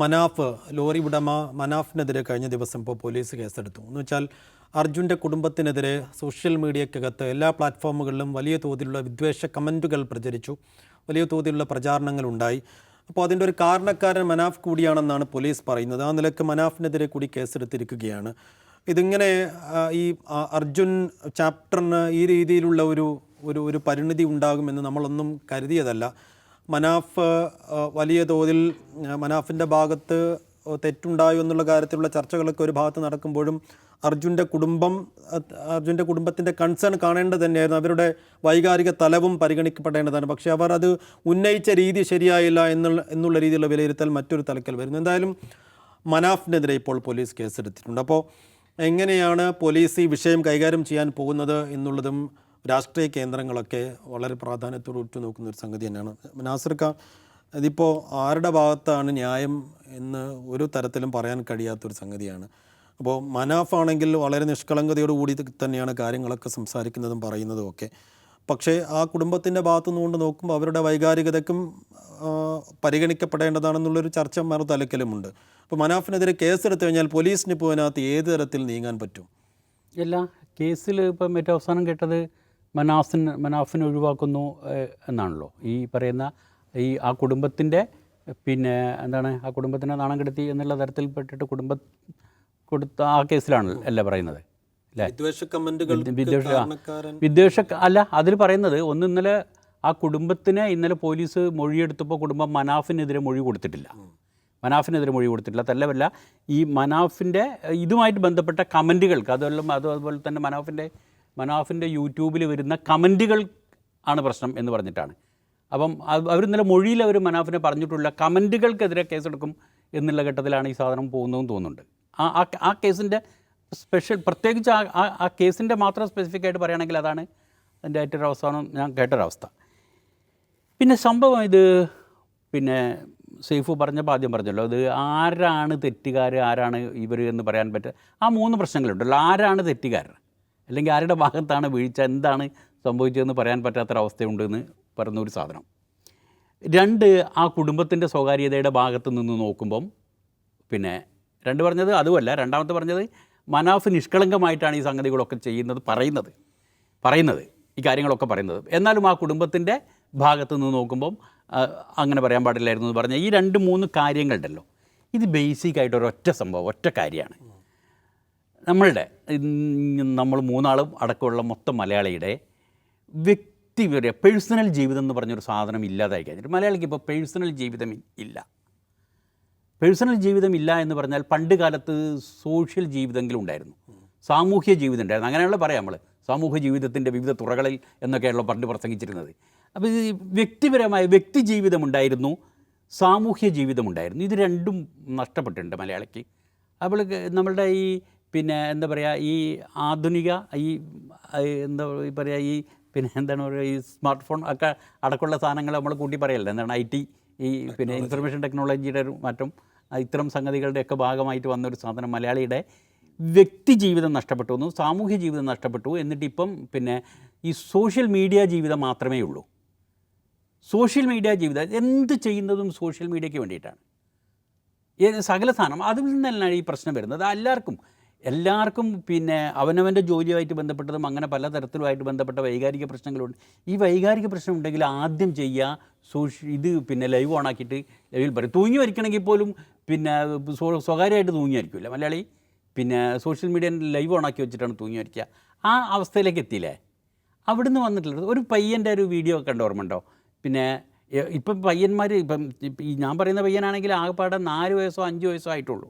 Manaf lorry ഉടമ മനാഫിനെതിരെ കഴിഞ്ഞ ദിവസം ഇപ്പോൾ പോലീസ് കേസെടുത്തു. എന്ന് വെച്ചാൽ അർജുന്റെ കുടുംബത്തിനെതിരെ സോഷ്യൽ മീഡിയക്കകത്ത് എല്ലാ പ്ലാറ്റ്ഫോമുകളിലും വലിയ തോതിലുള്ള വിദ്വേഷ കമന്റുകൾ പ്രചരിച്ചു. വലിയ തോതിലുള്ള പ്രചാരണങ്ങൾ ഉണ്ടായി അപ്പോൾ അതിന്റെ ഒരു കാരണക്കാരൻ മനാഫ് കൂടിയാണെന്നാണ് പോലീസ് പറയുന്നത്. ആ നിലയ്ക്ക് മനാഫിനെതിരെ കൂടി കേസെടുത്തിരിക്കുകയാണ്. ഇതിങ്ങനെ ഈ അർജുൻ ചാപ്റ്ററിന് ഈ രീതിയിലുള്ള ഒരു ഒരു ഒരു പരിണിതി ഉണ്ടാകുമെന്ന് നമ്മളൊന്നും കരുതിയതല്ല. മനാഫ് വലിയ തോതിൽ മനാഫിന്റെ ഭാഗത്ത് തെറ്റുണ്ടായോ എന്നുള്ള കാര്യത്തിലുള്ള ചർച്ചകളൊക്കെ ഒരു ഭാഗത്ത് നടക്കുമ്പോഴും അർജുന്റെ കുടുംബം അർജുന്റെ കുടുംബത്തിന്റെ കൺസേൺ കാണേണ്ടത് തന്നെയായിരുന്നു. അവരുടെ വൈകാരിക തലവും പരിഗണിക്കപ്പെടേണ്ടതാണ്. പക്ഷേ അവർ അത് ഉന്നയിച്ച രീതി ശരിയായില്ല എന്നുള്ള എന്നുള്ള രീതിയിലുള്ള വിലയിരുത്തൽ മറ്റൊരു തലക്കൽ വരുന്നു. എന്തായാലും മനാഫിനെതിരെ ഇപ്പോൾ പോലീസ് കേസെടുത്തിട്ടുണ്ട്. അപ്പോൾ എങ്ങനെയാണ് പോലീസ് ഈ വിഷയം കൈകാര്യം ചെയ്യാൻ പോകുന്നത് എന്നുള്ളതും രാഷ്ട്രീയ കേന്ദ്രങ്ങളൊക്കെ വളരെ പ്രാധാന്യത്തോട് ഉറ്റുനോക്കുന്ന ഒരു സംഗതി തന്നെയാണ്. നാസർക്ക ഇതിപ്പോൾ ആരുടെ ഭാഗത്താണ് ന്യായം എന്ന് ഒരു തരത്തിലും പറയാൻ കഴിയാത്തൊരു സംഗതിയാണ്. അപ്പോൾ മനാഫാണെങ്കിൽ വളരെ നിഷ്കളങ്കതയോടുകൂടി തന്നെയാണ് കാര്യങ്ങളൊക്കെ സംസാരിക്കുന്നതും പറയുന്നതും ഒക്കെ. പക്ഷേ ആ കുടുംബത്തിന്റെ ഭാഗത്തു നിന്നുകൊണ്ട് നോക്കുമ്പോൾ അവരുടെ വൈകാരികതയ്ക്കും പരിഗണിക്കപ്പെടേണ്ടതാണെന്നുള്ളൊരു ചർച്ച മറുതലക്കലുമുണ്ട് അപ്പോൾ മനാഫിനെതിരെ കേസെടുത്തു കഴിഞ്ഞാൽ പോലീസിന് പോകാനകത്ത് ഏത് തരത്തിൽ നീങ്ങാൻ പറ്റും? എല്ലാ കേസിൽ ഇപ്പം ഏറ്റവും അവസാനം കേട്ടത് മനാഫിന് മനാഫിനെ ഒഴിവാക്കുന്നു എന്നാണല്ലോ. ഈ പറയുന്ന ഈ ആ കുടുംബത്തിന്റെ പിന്നെ എന്താണ് ആ കുടുംബത്തിനെ നാണം കെടുത്തി എന്നുള്ള തരത്തിൽപ്പെട്ടിട്ട് കുടുംബ കൊടുത്ത ആ കേസിലാണ് അല്ല പറയുന്നത്? വിദ്വേഷ വിദ്വേഷ അല്ല അതിൽ പറയുന്നത് ഒന്ന് ഇന്നലെ ആ കുടുംബത്തിനെ ഇന്നലെ പോലീസ് മൊഴിയെടുത്തപ്പോൾ കുടുംബം മനാഫിനെതിരെ മൊഴി കൊടുത്തിട്ടില്ല. മനാഫിനെതിരെ മൊഴി കൊടുത്തിട്ടില്ല. തല്ലവല്ല ഈ മനാഫിന്റെ ഇതുമായിട്ട് ബന്ധപ്പെട്ട കമന്റുകൾക്ക് അതുപോലെ അതുപോലെ തന്നെ മനാഫിന്റെ മനാഫിന്റെ യൂട്യൂബിൽ വരുന്ന കമന്റുകൾ ആണ് പ്രശ്നം എന്ന് പറഞ്ഞിട്ടാണ്. അപ്പം അവർ ഇന്നലെ മൊഴിയിൽ അവർ മനാഫിനെ പറഞ്ഞിട്ടുള്ള കമന്റുകൾക്കെതിരെ കേസെടുക്കും എന്നുള്ള ഘട്ടത്തിലാണ് ഈ സാധനം പോകുന്നതെന്ന് തോന്നുന്നുണ്ട്. ആ ആ- കേസിന്റെ സ്പെഷ്യൽ പ്രത്യേകിച്ച് ആ ആ- കേസിന്റെ മാത്രം സ്പെസിഫിക് ആയിട്ട് പറയുകയാണെങ്കിൽ അതാണ് അതിന്റെ ഏറ്റവും അവസാനം ഞാൻ കേട്ടൊരവസ്ഥ. പിന്നെ സംഭവം ഇത് പിന്നെ സെയ്ഫ് പറഞ്ഞപ്പോൾ ആദ്യം പറഞ്ഞല്ലോ അത് ആരാണ് തെറ്റുകാർ ആരാണ് ഇവർ എന്ന് പറയാൻ പറ്റുക ആ മൂന്ന് പ്രശ്നങ്ങളുണ്ടല്ലോ ആരാണ് തെറ്റുകാർ അല്ലെങ്കിൽ ആരുടെ ഭാഗത്താണ് വീഴ്ച എന്താണ് സംഭവിച്ചതെന്ന് പറയാൻ പറ്റാത്തൊരവസ്ഥയുണ്ടെന്ന് പറയുന്ന ഒരു സാധനം. രണ്ട് ആ കുടുംബത്തിന്റെ സ്വകാര്യതയുടെ ഭാഗത്ത് നിന്ന് നോക്കുമ്പം പിന്നെ രണ്ട് പറഞ്ഞത് അതുമല്ല രണ്ടാമത്തെ പറഞ്ഞത് മനാഫ് നിഷ്കളങ്കമായിട്ടാണ് ഈ സംഗതികളൊക്കെ ചെയ്യുന്നത് പറയുന്നത് പറയുന്നത് ഈ കാര്യങ്ങളൊക്കെ പറയുന്നത്. എന്നാലും ആ കുടുംബത്തിന്റെ ഭാഗത്ത് നിന്ന് നോക്കുമ്പം അങ്ങനെ പറയാൻ പാടില്ലായിരുന്നു എന്ന് പറഞ്ഞ ഈ രണ്ട് മൂന്ന് കാര്യങ്ങളുണ്ടല്ലോ. ഇത് ബേസിക് ആയിട്ട് ഒരൊറ്റ സംഭവം ഒറ്റ കാര്യമാണ്. നമ്മളുടെ നമ്മൾ മൂന്നാളും അടക്കമുള്ള മൊത്തം മലയാളിയുടെ വ്യക്തി പറയുക പേഴ്സണൽ ജീവിതം എന്ന് പറഞ്ഞൊരു സാധനം ഇല്ലാതായി കഴിഞ്ഞിട്ട് മലയാളിക്ക് ഇപ്പോൾ പേഴ്സണൽ ജീവിതം ഇല്ല. പേഴ്സണൽ ജീവിതം ഇല്ല എന്ന് പറഞ്ഞാൽ പണ്ട് കാലത്ത് സോഷ്യൽ ജീവിതമെങ്കിലും ഉണ്ടായിരുന്നു. സാമൂഹ്യ ജീവിതം ഉണ്ടായിരുന്നു. അങ്ങനെയുള്ള പറയാം നമ്മൾ. സാമൂഹ്യ ജീവിതത്തിന്റെ വിവിധ തുറകളിൽ എന്നൊക്കെയാണല്ലോ പണ്ട് പ്രസംഗിച്ചിരുന്നത്. അപ്പോൾ ഈ വ്യക്തിപരമായ വ്യക്തി ജീവിതമുണ്ടായിരുന്നു സാമൂഹ്യ ജീവിതമുണ്ടായിരുന്നു ഇത് രണ്ടും നഷ്ടപ്പെട്ടിട്ടുണ്ട് മലയാളിക്ക്. അപ്പോൾ നമ്മളുടെ ഈ പിന്നെ എന്താ പറയുക ഈ ആധുനിക ഈ എന്താ പറയുക ഈ പിന്നെ എന്താണ് പറയുക ഈ സ്മാർട്ട് ഫോൺ ഒക്കെ അടക്കമുള്ള സാധനങ്ങൾ നമ്മൾ കൂട്ടി പറയല്ലേ? എന്താണ് ഐ ടി ഈ പിന്നെ ഇൻഫർമേഷൻ ടെക്നോളജിയുടെ ഒരു മാറ്റം ഇത്തരം സംഗതികളുടെയൊക്കെ ഭാഗമായിട്ട് വന്ന ഒരു സാധനം മലയാളിയുടെ വ്യക്തി ജീവിതം നഷ്ടപ്പെട്ടു വന്നു സാമൂഹ്യ ജീവിതം നഷ്ടപ്പെട്ടു എന്നിട്ട് ഇപ്പം പിന്നെ ഈ സോഷ്യൽ മീഡിയ ജീവിതം മാത്രമേ ഉള്ളൂ. സോഷ്യൽ മീഡിയ ജീവിതം എന്ത് ചെയ്യുന്നതും സോഷ്യൽ മീഡിയയ്ക്ക് വേണ്ടിയിട്ടാണ്. സകല സാധനം അതിൽ നിന്നല്ല ഈ പ്രശ്നം വരുന്നത്. എല്ലാവർക്കും എല്ലാവർക്കും പിന്നെ അവനവന്റെ ജോലിയുമായിട്ട് ബന്ധപ്പെട്ടതും അങ്ങനെ പല തരത്തിലുമായിട്ട് ബന്ധപ്പെട്ട വൈകാരിക പ്രശ്നങ്ങളുണ്ട്. ഈ വൈകാരിക പ്രശ്നം ഉണ്ടെങ്കിൽ ആദ്യം ചെയ്യുക സോഷ്യ ഇത് പിന്നെ ലൈവ് ഓണാക്കിയിട്ട് ലൈവിൽ പറയും. തൂങ്ങി വരിക്കണമെങ്കിൽ പോലും പിന്നെ സ്വകാര്യമായിട്ട് തൂങ്ങി വരിക്കില്ല മലയാളി? പിന്നെ സോഷ്യൽ മീഡിയ ലൈവ് ഓണാക്കി വെച്ചിട്ടാണ് തൂങ്ങി വരിക്കുക ആ അവസ്ഥയിലേക്ക് എത്തിയില്ലേ? അവിടുന്ന് വന്നിട്ടുള്ളത് ഒരു പയ്യന്റെ ഒരു വീഡിയോ കണ്ട ഓർമ്മയുണ്ടോ? പിന്നെ ഇപ്പം പയ്യന്മാർ ഇപ്പം ഈ ഞാൻ പറയുന്ന പയ്യനാണെങ്കിൽ ആകെപ്പാടെ നാല് വയസ്സോ അഞ്ച് വയസ്സോ ആയിട്ടുള്ളൂ.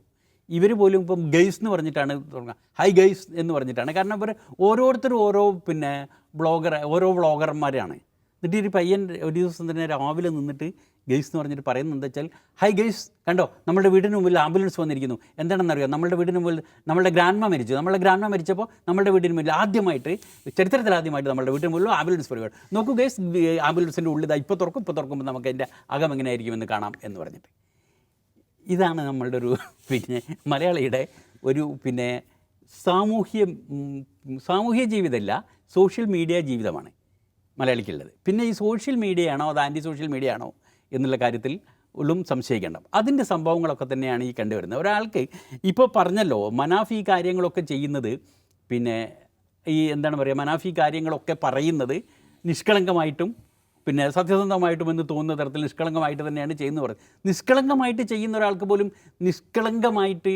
ഇവർ പോലും ഇപ്പം ഗെയ്സ് എന്ന് പറഞ്ഞിട്ടാണ് തുടങ്ങുക ഹൈ ഗെയ്സ് എന്ന് പറഞ്ഞിട്ടാണ്. കാരണം ഇവർ ഓരോരുത്തരും ഓരോ പിന്നെ ബ്ലോഗർ ഓരോ ബ്ലോഗർമാരാണ് എന്നിട്ട് ഈ പയ്യൻ ഒരു ദിവസം തന്നെ രാവിലെ നിന്നിട്ട് ഗെയ്സ് എന്ന് പറഞ്ഞിട്ട് പറയുന്നത് എന്താ വെച്ചാൽ ഹൈ ഗെയ്സ് കണ്ടോ? നമ്മുടെ വീടിന് മുമ്പിൽ ആംബുലൻസ് വന്നിരിക്കുന്നു. എന്താണെന്നറിയോ? നമ്മുടെ വീടിന് മുമ്പിൽ നമ്മുടെ ഗ്രാൻഡ്മ മരിച്ചു. നമ്മുടെ ഗ്രാൻഡ്മ മരിച്ചപ്പോൾ നമ്മുടെ വീടിന് മുമ്പിൽ ആദ്യമായിട്ട് ചരിത്രത്തിൽ ആദ്യമായിട്ട് നമ്മുടെ വീടിന് മുമ്പിൽ ആംബുലൻസ് പരിപാടി. നോക്കൂ ഗെയ്സ് ആംബുലൻസിന്റെ ഉള്ളിൽ ഇപ്പോൾ തുറക്കും ഇപ്പോൾ തുറക്കുമ്പോൾ നമുക്ക് അതിന്റെ അകം എങ്ങനെയായിരിക്കുമെന്ന് കാണാം എന്ന് പറഞ്ഞിട്ട്. ഇതാണ് നമ്മളുടെ ഒരു പിന്നെ മലയാളിയുടെ ഒരു പിന്നെ സാമൂഹ്യ സാമൂഹ്യ ജീവിതമല്ല സോഷ്യൽ മീഡിയ ജീവിതമാണ് മലയാളിക്കുള്ളത്. പിന്നെ ഈ സോഷ്യൽ മീഡിയ ആണോ അത് ആന്റി സോഷ്യൽ മീഡിയ ആണോ എന്നുള്ള കാര്യത്തിൽ ഉള്ളും സംശയിക്കേണ്ട. അതിന്റെ സംഭവങ്ങളൊക്കെ തന്നെയാണ് ഈ കണ്ടുവരുന്നത്. ഒരാൾക്ക് ഇപ്പോൾ പറഞ്ഞല്ലോ മനാഫി കാര്യങ്ങളൊക്കെ ചെയ്യുന്നത് പിന്നെ ഈ എന്താണ് പറയുക മനാഫി കാര്യങ്ങളൊക്കെ പറയുന്നത് നിഷ്കളങ്കമായിട്ടും പിന്നെ സത്യസന്ധമായിട്ടും എന്ന് തോന്നുന്ന തരത്തിൽ നിഷ്കളങ്കമായിട്ട് തന്നെയാണ് ചെയ്യുന്നത് പറയുന്നത്. നിഷ്കളങ്കമായിട്ട് ചെയ്യുന്ന ഒരാൾക്ക് പോലും നിഷ്കളങ്കമായിട്ട്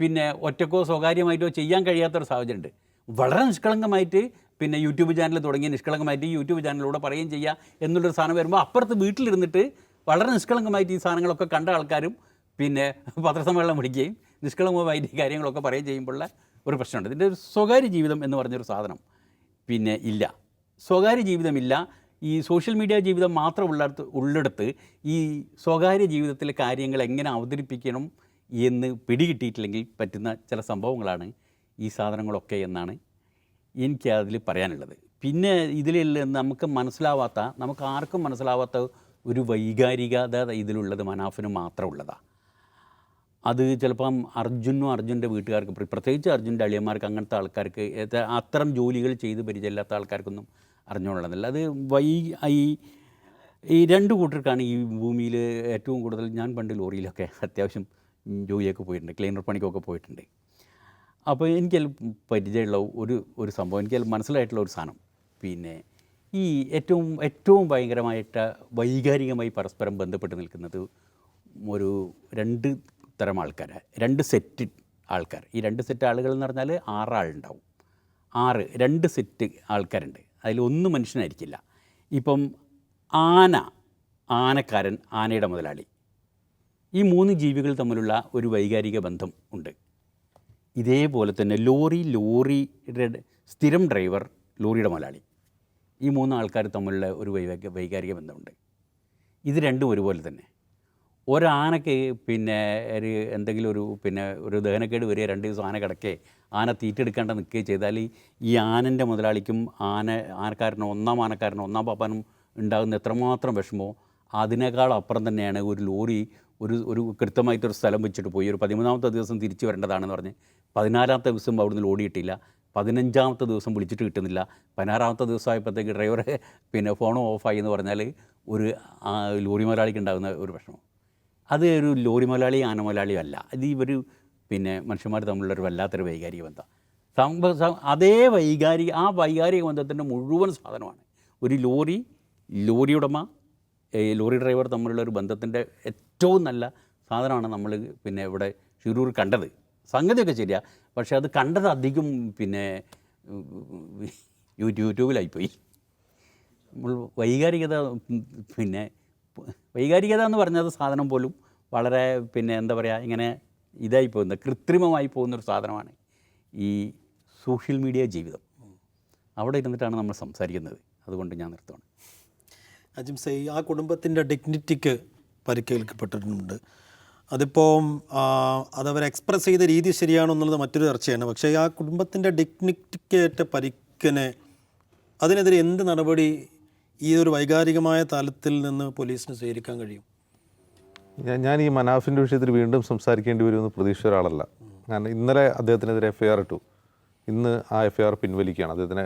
പിന്നെ ഒറ്റക്കോ സ്വകാര്യമായിട്ടോ ചെയ്യാൻ കഴിയാത്തൊരു സാഹചര്യമുണ്ട്. വളരെ നിഷ്കളങ്കമായിട്ട് പിന്നെ യൂട്യൂബ് ചാനൽ തുടങ്ങി നിഷ്കളങ്കമായിട്ട് യൂട്യൂബ് ചാനലിലൂടെ പറയുകയും ചെയ്യുക എന്നുള്ളൊരു സാധനം വരുമ്പോൾ അപ്പുറത്ത് വീട്ടിലിരുന്നിട്ട് വളരെ നിഷ്കളങ്കമായിട്ട് ഈ സാധനങ്ങളൊക്കെ കണ്ട ആൾക്കാരും പിന്നെ പത്രസമ്മേളനം വിളിക്കുകയും നിഷ്കളങ്കമായിട്ട് ഈ കാര്യങ്ങളൊക്കെ പറയുകയും ചെയ്യുമ്പോഴുള്ള ഒരു പ്രശ്നമുണ്ട്. ഇതിന്റെ ഒരു സ്വകാര്യ ജീവിതം എന്ന് പറഞ്ഞൊരു സാധനം പിന്നെ ഇല്ല. സ്വകാര്യ ജീവിതമില്ല ഈ സോഷ്യൽ മീഡിയ ജീവിതം മാത്രം ഉള്ളിടത്ത് ഉള്ളിടത്ത് ഈ സ്വകാര്യ ജീവിതത്തിലെ കാര്യങ്ങൾ എങ്ങനെ അവതരിപ്പിക്കണം എന്ന് പിടികിട്ടിയിട്ടില്ലെങ്കിൽ പറ്റുന്ന ചില സംഭവങ്ങളാണ് ഈ സാധനങ്ങളൊക്കെ എന്നാണ് എനിക്ക് അതിൽ പറയാനുള്ളത്. പിന്നെ ഇതിലുള്ള നമുക്ക് മനസ്സിലാവാത്ത നമുക്ക് ആർക്കും മനസ്സിലാവാത്ത ഒരു വൈകാരികത ഇതിലുള്ളത് മനാഫിന് മാത്രമുള്ളതാണ് അത് ചിലപ്പം അർജുനും അർജുന്റെ വീട്ടുകാർക്ക് പ്ര- പ്രത്യേകിച്ച് അർജുന്റെ അളിയന്മാർക്ക് അങ്ങനത്തെ ആൾക്കാർക്ക് അത്തരം ജോലികൾ ചെയ്ത് പരിചയമില്ലാത്ത ആൾക്കാർക്കൊന്നും അറിഞ്ഞുകൊള്ളണമെന്നില്ല. അത് വൈ ഈ ഈ രണ്ട് കൂട്ടർക്കാണ് ഈ ഭൂമിയിൽ ഏറ്റവും കൂടുതൽ ഞാൻ പണ്ട് ലോറിയിലൊക്കെ അത്യാവശ്യം ജോലിയൊക്കെ പോയിട്ടുണ്ട് ക്ലീനർ പണിക്കൊക്കെ പോയിട്ടുണ്ട്. അപ്പോൾ എനിക്കതിൽ പരിചയമുള്ള ഒരു ഒരു സംഭവം എനിക്കതിൽ മനസ്സിലായിട്ടുള്ള ഒരു സാധനം. പിന്നെ ഈ ഏറ്റവും ഏറ്റവും ഭയങ്കരമായിട്ട് വൈകാരികമായി പരസ്പരം ബന്ധപ്പെട്ട് നിൽക്കുന്നത് ഒരു രണ്ട് തരം ആൾക്കാർ രണ്ട് സെറ്റ് ആൾക്കാർ. ഈ രണ്ട് സെറ്റ് ആളുകൾ എന്ന് പറഞ്ഞാൽ ആറാളുണ്ടാവും. ആറ് രണ്ട് സെറ്റ് ആൾക്കാരുണ്ട്. അതിൽ ഒന്ന് മനുഷ്യനായിരിക്കില്ല. ഇപ്പം ആന ആനക്കാരൻ ആനയുടെ മുതലാളി. ഈ മൂന്ന് ജീവികൾ തമ്മിലുള്ള ഒരു വൈകാരിക ബന്ധം ഉണ്ട്. ഇതേപോലെ തന്നെ ലോറി ലോറിയുടെ സ്ഥിരം ഡ്രൈവർ ലോറിയുടെ മുതലാളി. ഈ മൂന്ന് ആൾക്കാർ തമ്മിലുള്ള ഒരു വൈകാരിക ബന്ധമുണ്ട്. ഇത് രണ്ടും ഒരുപോലെ തന്നെ. ഒരാനയ്ക്ക് പിന്നെ ഒരു എന്തെങ്കിലും ഒരു പിന്നെ ഒരു ദഹനക്കേട് വരിക രണ്ട് ദിവസം ആന കിടക്കേ ആന തീറ്റെടുക്കാണ്ട് നിൽക്കുകയും ചെയ്താൽ ഈ- ആനന്റെ മുതലാളിക്കും ആന ആനക്കാരനോ ഒന്നാം ആനക്കാരനോ ഒന്നാം പാപ്പാനും ഉണ്ടാകുന്ന എത്രമാത്രം വിഷമോ അതിനേക്കാൾ അപ്പുറം തന്നെയാണ് ഒരു ലോറി ഒരു ഒരു കൃത്യമായിട്ട് ഒരു സ്ഥലം വെച്ചിട്ട് പോയി. ഒരു പതിമൂന്നാമത്തെ ദിവസം തിരിച്ചു വരേണ്ടതാണെന്ന് പറഞ്ഞ് പതിനാലാമത്തെ ദിവസം അവിടുന്ന് ലോഡി കിട്ടിയില്ല പതിനഞ്ചാമത്തെ ദിവസം വിളിച്ചിട്ട് കിട്ടുന്നില്ല. പതിനാറാമത്തെ ദിവസമായപ്പോഴത്തേക്ക് ഡ്രൈവറെ പിന്നെ ഫോണും ഓഫായി എന്ന് പറഞ്ഞാൽ ഒരു ലോറി മുതലാളിക്ക് ഉണ്ടാകുന്ന ഒരു വിഷമം. അത് ഒരു ലോറി മുതലാളി ആന മുതലാളിയും അല്ല. ഇത് ഇവർ പിന്നെ മനുഷ്യന്മാർ തമ്മിലുള്ളൊരു വല്ലാത്തൊരു വൈകാരിക ബന്ധം. അതേ വൈകാരിക ആ വൈകാരിക ബന്ധത്തിന്റെ മുഴുവൻ സാധനമാണ്. ഒരു ലോറി ലോറി ഉടമ ലോറി ഡ്രൈവർ തമ്മിലുള്ള ഒരു ബന്ധത്തിന്റെ ഏറ്റവും നല്ല സാധനമാണ് നമ്മൾ പിന്നെ ഇവിടെ ഷിരൂർ കണ്ടത്. സംഗതിയൊക്കെ ശരിയാ. പക്ഷേ അത് കണ്ടത് അധികം പിന്നെ യൂട്യൂബിലായിപ്പോയി. നമ്മൾ വൈകാരികത പിന്നെ വൈകാരികത എന്ന് പറഞ്ഞത് സാധനം പോലും വളരെ പിന്നെ എന്താ പറയുക ഇങ്ങനെ ഇതായി പോകുന്ന കൃത്രിമമായി പോകുന്നൊരു സാധനമാണ് ഈ സോഷ്യൽ മീഡിയ ജീവിതം. അവിടെ ഇരുന്നിട്ടാണ് നമ്മൾ സംസാരിക്കുന്നത്. അതുകൊണ്ട് ഞാൻ നിർത്തുകയാണ് അജിംസൈ ആ കുടുംബത്തിന്റെ ഡിഗ്നിറ്റിക്ക് പരിക്കേൽക്കപ്പെട്ടിട്ടുണ്ട്. അതിപ്പോൾ അതവർ എക്സ്പ്രസ് ചെയ്ത രീതി ശരിയാണോ എന്നുള്ളത് മറ്റൊരു ചർച്ചയാണ്. പക്ഷേ ആ കുടുംബത്തിന്റെ ഡിഗ്നിറ്റിക്കേറ്റ പരിക്കിനെ അതിനെതിരെ എന്ത് നടപടി ഈ ഒരു വൈകാരികമായ തലത്തിൽ നിന്ന് പോലീസിന് സ്വീകരിക്കാൻ കഴിയും? ഞാൻ ഈ മനാഫിന്റെ വിഷയത്തിൽ വീണ്ടും സംസാരിക്കേണ്ടി വരുമെന്ന് പ്രതീക്ഷ ഒരാളല്ല. കാരണം ഇന്നലെ അദ്ദേഹത്തിനെതിരെ എഫ് ഐ ആർ ഇട്ടു. ഇന്ന് ആ എഫ് ഐ ആർ പിൻവലിക്കുകയാണ്. അദ്ദേഹത്തിനെ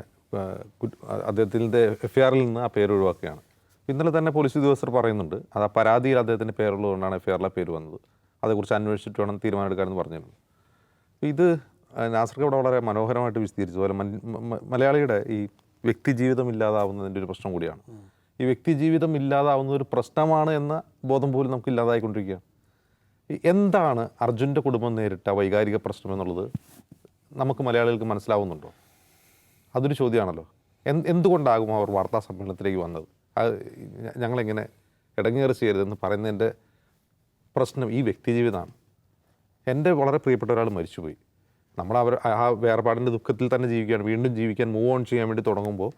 അദ്ദേഹത്തിന്റെ എഫ് ഐ ആറിൽ നിന്ന് ആ പേര് ഒഴിവാക്കുകയാണ്. ഇന്നലെ തന്നെ പോലീസ് ഉദ്യോഗസ്ഥർ പറയുന്നുണ്ട് അത് ആ പരാതിയിൽ അദ്ദേഹത്തിന്റെ പേരുള്ളതുകൊണ്ടാണ് എഫ് ഐ ആറിലെ പേര് വന്നത്. അതേക്കുറിച്ച് അന്വേഷിച്ചിട്ട് വേണം തീരുമാനമെടുക്കാമെന്ന് പറഞ്ഞിരുന്നു. ഇത് നാസർക്ക് ഇവിടെ വളരെ മനോഹരമായിട്ട് വിശദീകരിച്ചു. അതുപോലെ മലയാളിയുടെ ഈ വ്യക്തി ജീവിതം ഇല്ലാതാവുന്നതിന്റെ ഒരു പ്രശ്നം കൂടിയാണ്. ഈ വ്യക്തി ജീവിതം ഇല്ലാതാവുന്ന ഒരു പ്രശ്നമാണ് എന്ന ബോധം പോലും നമുക്ക് ഇല്ലാതായിക്കൊണ്ടിരിക്കുകയാണ് എന്താണ് അർജുന്റെ കുടുംബം നേരിട്ട വൈകാരിക പ്രശ്നം എന്നുള്ളത് നമുക്ക് മലയാളികൾക്ക് മനസ്സിലാവുന്നുണ്ടോ? അതൊരു ചോദ്യമാണല്ലോ. എന്ത് എന്തുകൊണ്ടാകും അവർ വാർത്താ സമ്മേളനത്തിലേക്ക് വന്നത്? അത് ഞങ്ങളെങ്ങനെ ഇടങ്ങേറി ചെയ്യരുതെന്ന് പറയുന്നതിന്റെ പ്രശ്നം ഈ വ്യക്തിജീവിതമാണ്. എന്റെ വളരെ പ്രിയപ്പെട്ട ഒരാൾ മരിച്ചുപോയി. നമ്മൾ അവർ ആ വേർപാടിന്റെ ദുഃഖത്തിൽ തന്നെ ജീവിക്കുകയാണ്. വീണ്ടും ജീവിക്കാൻ മൂവ് ഓൺ ചെയ്യാൻ വേണ്ടി തുടങ്ങുമ്പോൾ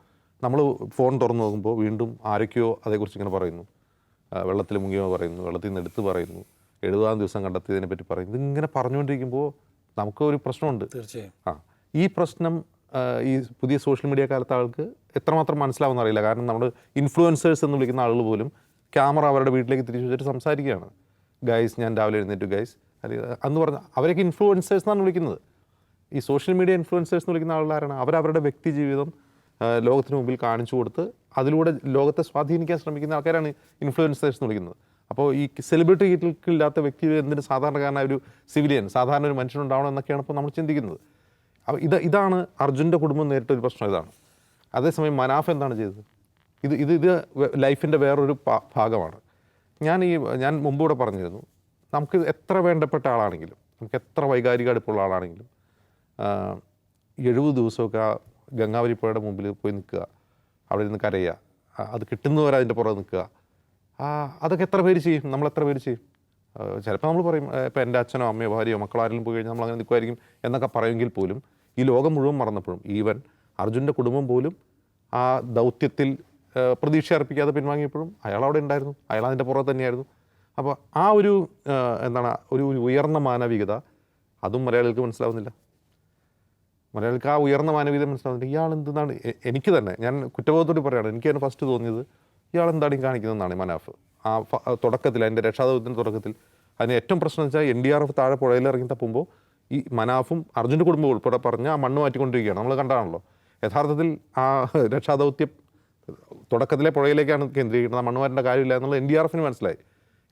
നമ്മൾ ഫോൺ തുറന്നു നോക്കുമ്പോൾ വീണ്ടും ആരൊക്കെയോ അതേക്കുറിച്ച് ഇങ്ങനെ പറയുന്നു. വെള്ളത്തിൽ മുങ്ങിയോ പറയുന്നു വെള്ളത്തിൽ നിന്ന് എടുത്ത് പറയുന്നു എഴുപതാം ദിവസം കണ്ടെത്തിയതിനെ പറ്റി പറയുന്നു. ഇതിങ്ങനെ പറഞ്ഞുകൊണ്ടിരിക്കുമ്പോൾ നമുക്ക് ഒരു പ്രശ്നമുണ്ട്. തീർച്ചയായും. ആ ഈ പ്രശ്നം ഈ പുതിയ സോഷ്യൽ മീഡിയ കാലത്ത് ആൾക്ക് എത്രമാത്രം മനസ്സിലാവുമെന്ന് അറിയില്ല. കാരണം നമ്മൾ ഇൻഫ്ലുവൻസേഴ്സ് എന്ന് വിളിക്കുന്ന ആളുകൾ പോലും ക്യാമറ അവരുടെ വീട്ടിലേക്ക് തിരിച്ചു വെച്ചിട്ട് സംസാരിക്കുകയാണ്. ഗൈസ് ഞാൻ രാവിലെ എഴുന്നേറ്റു ഗൈസ് അല്ലെങ്കിൽ അന്ന് പറഞ്ഞ അവരൊക്കെ ഇൻഫ്ലുവൻസേഴ്സ് എന്നാണ് വിളിക്കുന്നത്. ഈ സോഷ്യൽ മീഡിയ ഇൻഫ്ലുവൻസേഴ്സ് എന്ന് വിളിക്കുന്ന ആളുകളാരാണ് അവരവരുടെ വ്യക്തി ജീവിതം ലോകത്തിന് മുമ്പിൽ കാണിച്ചു കൊടുത്ത് അതിലൂടെ ലോകത്തെ സ്വാധീനിക്കാൻ ശ്രമിക്കുന്ന ആൾക്കാരാണ് ഇൻഫ്ലുവൻസേഴ്സ് എന്ന് വിളിക്കുന്നത്. അപ്പോൾ ഈ സെലിബ്രിറ്റി ഇല്ലാത്ത വ്യക്തി എന്തിന് സാധാരണക്കാരനായ ഒരു സിവിലിയൻ സാധാരണ ഒരു മനുഷ്യനുണ്ടാവണം എന്നൊക്കെയാണ് ഇപ്പോൾ നമ്മൾ ചിന്തിക്കുന്നത്. അപ്പോൾ ഇത് ഇതാണ് അർജുന്റെ കുടുംബം നേരിട്ട ഒരു പ്രശ്നം ഇതാണ്. അതേസമയം മനാഫ് എന്താണ് ചെയ്തത്? ഇത് ഇത് ഇത് ലൈഫിന്റെ വേറൊരു ഭാഗമാണ്. ഞാൻ ഈ ഞാൻ മുമ്പ് പറഞ്ഞിരുന്നു. നമുക്ക് എത്ര വേണ്ടപ്പെട്ട ആളാണെങ്കിലും നമുക്ക് എത്ര വൈകാരിക അടുപ്പുള്ള ആളാണെങ്കിലും എഴുപത് ദിവസമൊക്കെ ആ ഗംഗാവലി പുഴയുടെ മുമ്പിൽ പോയി നിൽക്കുക. അവിടെ നിന്ന് കരയുക. അത് കിട്ടുന്നവരെ അതിന്റെ പുറകെ നിൽക്കുക. അതൊക്കെ എത്ര പേര് ചെയ്യും? നമ്മൾ എത്ര പേര് ചെയ്യും? ചിലപ്പോൾ നമ്മൾ പറയും ഇപ്പം എന്റെ അച്ഛനോ അമ്മയോ ഭാര്യയോ മക്കളോ ആരെങ്കിലും പോയി കഴിഞ്ഞാൽ നമ്മൾ അങ്ങനെ നിൽക്കുമായിരിക്കും എന്നൊക്കെ പറയുമെങ്കിൽ പോലും ഈ ലോകം മുഴുവൻ മറന്നപ്പോഴും ഈവൻ അർജുന്റെ കുടുംബം പോലും ആ ദൗത്യത്തിൽ പ്രതീക്ഷ അർപ്പിക്കാതെ പിൻവാങ്ങിയപ്പോഴും അയാൾ അവിടെ ഉണ്ടായിരുന്നു. അയാൾ അതിന്റെ പുറത്ത് തന്നെയായിരുന്നു. അപ്പോൾ ആ ഒരു എന്താണ് ഒരു ഉയർന്ന മാനവികത അതും മലയാളികൾക്ക് മനസ്സിലാവുന്നില്ല. മലയാളിക്ക് ആ ഉയർന്ന മാനവികത മനസ്സിലാവുന്നില്ല ഇയാൾ എന്താണ്? എനിക്ക് തന്നെ ഞാൻ കുറ്റബോധത്തോട് പറയുകയാണ്. എനിക്ക് ഫസ്റ്റ് തോന്നിയത് ഇയാൾ എന്താണ് കാണിക്കുന്നതെന്നാണ് മനാഫ്. ആ തുടക്കത്തിൽ അതിന്റെ രക്ഷാദൗത്യത്തിന്റെ തുടക്കത്തിൽ അതിന് ഏറ്റവും പ്രശ്നം വെച്ചാൽ എൻ ഡി ആർ എഫ് താഴെ പുഴയിൽ ഇറങ്ങി തപ്പുമ്പോൾ ഈ മനാഫും അർജുന്റെ കുടുംബവും ഉൾപ്പെടെ പറഞ്ഞ് ആ മണ്ണ് മാറ്റിക്കൊണ്ടിരിക്കുകയാണ്. നമ്മൾ കണ്ടാണല്ലോ. യഥാർത്ഥത്തിൽ ആ രക്ഷാദൗത്യം തുടക്കത്തിലെ പുഴയിലേക്കാണ് കേന്ദ്രീകരിക്കുന്നത്. ആ മണ്ണ് മാറ്റേണ്ട കാര്യമില്ല എന്നുള്ളത് എൻ ഡി ആർ എഫിന് മനസ്സിലായി.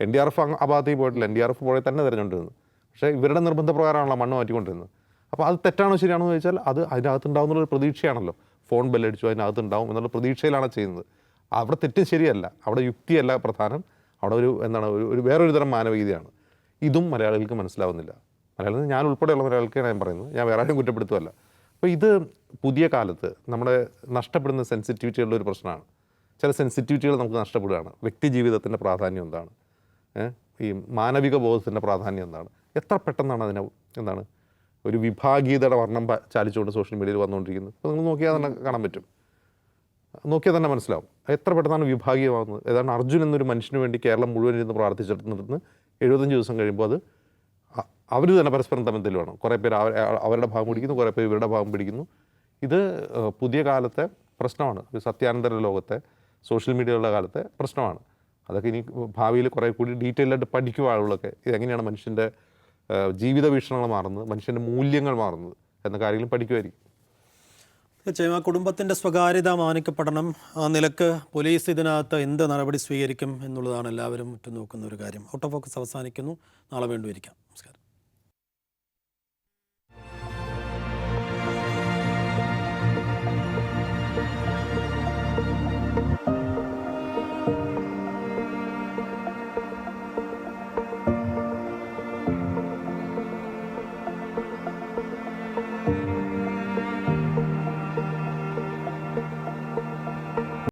എൻ ഡി ആർ എഫ് ആ ഭാഗത്തേക്ക് പോയിട്ടില്ല. എൻ ഡി ആർ എഫ് പുഴയിൽ തന്നെ തിരഞ്ഞുകൊണ്ടിരുന്നത്. പക്ഷേ ഇവരുടെ നിർബന്ധ നിർബന്ധപ്രകാരമാണല്ലോ മണ്ണ് മാറ്റിക്കൊണ്ടിരുന്നത്. അപ്പോൾ അത് തെറ്റാണോ ശരിയാണോ എന്ന് ചോദിച്ചാൽ അത് അതിനകത്ത് ഉണ്ടാവുന്നുള്ള പ്രതീക്ഷയാണല്ലോ. ഫോൺ ബെല്ലടിച്ചു അതിനകത്ത് ഉണ്ടാവും എന്നുള്ള പ്രതീക്ഷയിലാണ് ചെയ്യുന്നത്. അവിടെ തെറ്റ് ശരിയല്ല. അവിടെ യുക്തിയല്ല പ്രധാനം. അവിടെ ഒരു എന്താണ് ഒരു ഒരു വേറൊരു തരം മാനവികതയാണ്. ഇതും മലയാളികൾക്ക് മനസ്സിലാവുന്നില്ല. മലയാളികൾ ഞാൻ ഉൾപ്പെടെയുള്ള മലയാളികൾക്കാണ് ഞാൻ പറയുന്നത്. ഞാൻ വേറെ ആരും കുറ്റപ്പെടുത്തുമല്ല അപ്പോൾ ഇത് പുതിയ കാലത്ത് നമ്മുടെ നഷ്ടപ്പെടുന്ന സെൻസിറ്റിവിറ്റികളുടെ ഒരു പ്രശ്നമാണ്. ചില സെൻസിറ്റിവിറ്റികൾ നമുക്ക് നഷ്ടപ്പെടുകയാണ്. വ്യക്തി ജീവിതത്തിന്റെ പ്രാധാന്യം എന്താണ്? ഈ മാനവിക ബോധത്തിന്റെ പ്രാധാന്യം എന്താണ്? എത്ര പെട്ടെന്നാണ് അതിനെ എന്താണ് ഒരു വിഭാഗീയതയുടെ വർണം ചാലിച്ചുകൊണ്ട് സോഷ്യൽ മീഡിയയിൽ വന്നുകൊണ്ടിരിക്കുന്നത് അപ്പോൾ നിങ്ങൾ നോക്കിയാൽ തന്നെ കാണാൻ പറ്റും. നോക്കിയാൽ തന്നെ മനസ്സിലാവും. എത്ര പെട്ടെന്നാണ് വിഭാഗീയമാകുന്നത് ഏതാണ്ട് അർജുൻ എന്നൊരു മനുഷ്യന് വേണ്ടി കേരളം മുഴുവൻ ഇരുന്ന് പ്രാർത്ഥിച്ചിരുന്നിട്ട് എഴുപത്തഞ്ച് ദിവസം കഴിയുമ്പോൾ അത് അവർ തന്നെ പരസ്പരം തമ്മിൽ തെളിവാണ്. കുറേ പേര് അവ- അവരുടെ ഭാഗം പിടിക്കുന്നു കുറേ പേര് ഇവരുടെ ഭാഗം പിടിക്കുന്നു. ഇത് പുതിയ കാലത്തെ പ്രശ്നമാണ്. ഒരു സത്യാനന്തര ലോകത്തെ സോഷ്യൽ മീഡിയകളുടെ കാലത്തെ പ്രശ്നമാണ്. അതൊക്കെ ഇനി ഭാവിയിൽ കുറേ കൂടി ഡീറ്റെയിൽ ആയിട്ട് പഠിക്കുക ആളുകളൊക്കെ ഇതെങ്ങനെയാണ് മനുഷ്യന്റെ ജീവിത വീക്ഷണങ്ങൾ മാറുന്നത് മനുഷ്യന്റെ മൂല്യങ്ങൾ മാറുന്നത് എന്ന കാര്യങ്ങളും പഠിക്കുമായിരിക്കും. തീർച്ചയായും ആ കുടുംബത്തിന്റെ സ്വകാര്യത മാനിക്കപ്പെടണം. ആ നിലയ്ക്ക് പോലീസ് ഇതിനകത്ത് എന്ത് നടപടി സ്വീകരിക്കും എന്നുള്ളതാണ് എല്ലാവരും ഉറ്റുനോക്കുന്ന ഒരു കാര്യം. ഔട്ട് ഓഫ് ഫോക്കസ് അവസാനിക്കുന്നു. നാളെ വീണ്ടും ഇരിക്കാം. നമസ്കാരം.